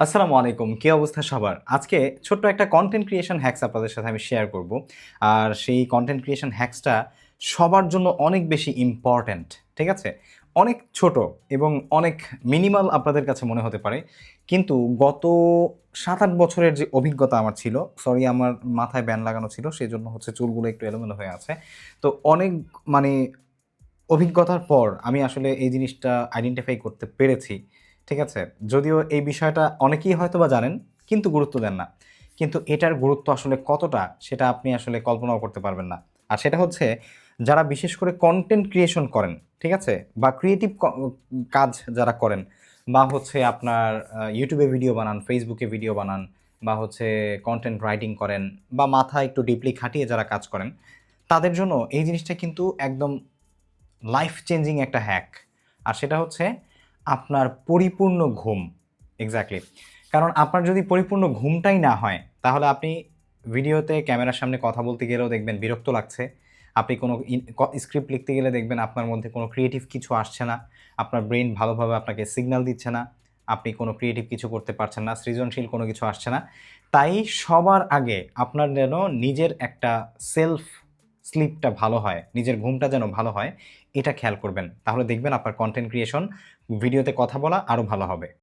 আসসালামু আলাইকুম, কি অবস্থা সবার? আজকে ছোট্ট একটা কন্টেন্ট ক্রিয়েশন হ্যাক্স আপনাদের সাথে আমি শেয়ার করব। আর সেই কন্টেন্ট ক্রিয়েশন হ্যাক্সটা সবার জন্য অনেক বেশি ইম্পর্ট্যান্ট ঠিক আছে? অনেক ছোট এবং অনেক মিনিমাল আপনাদের কাছে মনে হতে পারে। কিন্তু গত সাত আট বছরের যে অভিজ্ঞতা আমার ছিল সরি আমার মাথায় ব্যান লাগানো ছিল সেই জন্য হচ্ছে চুলগুলো একটু এলোমেলো হয়ে আছে। তো অনেক মানে অভিজ্ঞতার পর আমি আসলে এই জিনিসটা আইডেন্টিফাই করতে পেরেছি। ঠিক আছে? যদিও এই বিষয়টা অনেকেই হয়তো বা জানেন, কিন্তু গুরুত্ব দেন না। কিন্তু এটার গুরুত্ব আসলে কতটা, সেটা আপনি আসলে কল্পনাও করতে পারবেন না। আর সেটা হচ্ছে, যারা বিশেষ করে কন্টেন্ট ক্রিয়েশন করেন, ঠিক আছে? বা ক্রিয়েটিভ কাজ যারা করেন, বা হচ্ছে আপনার ইউটিউবে ভিডিও বানান ফেসবুকে ভিডিও বানান, বা হচ্ছে কন্টেন্ট রাইটিং করেন, বা মাথা একটু ডিপলি খাটিয়ে যারা কাজ করেন, তাদের জন্য এই জিনিসটা কিন্তু একদম লাইফ চেঞ্জিং একটা হ্যাক আর সেটা হচ্ছে আপনার পরিপূর্ণ ঘুম। এক্স্যাক্টলি কারণ আপনার যদি পরিপূর্ণ ঘুমটাই না হয়, তাহলে আপনি ভিডিওতে ক্যামেরার সামনে কথা বলতে গেলেও দেখবেন বিরক্ত লাগছে। আপনি কোনো স্ক্রিপ্ট লিখতে গেলে দেখবেন আপনার মধ্যে কোনো ক্রিয়েটিভ কিছু আসছে না। আপনার ব্রেন ভালোভাবে আপনাকে সিগন্যাল দিচ্ছে না। আপনি কোনো ক্রিয়েটিভ কিছু করতে পারছেন না, সৃজনশীল কোনো কিছু আসছে না। তাই সবার আগে আপনার যেন নিজের একটা সেলফ স্লিপটা ভালো হয়, নিজের ঘুমটা যেন ভালো হয়, এটা খেয়াল করবেন। তাহলে দেখবেন আপনার কন্টেন্ট ক্রিয়েশন ভিডিওতে কথা বলা আরও ভালো হবে।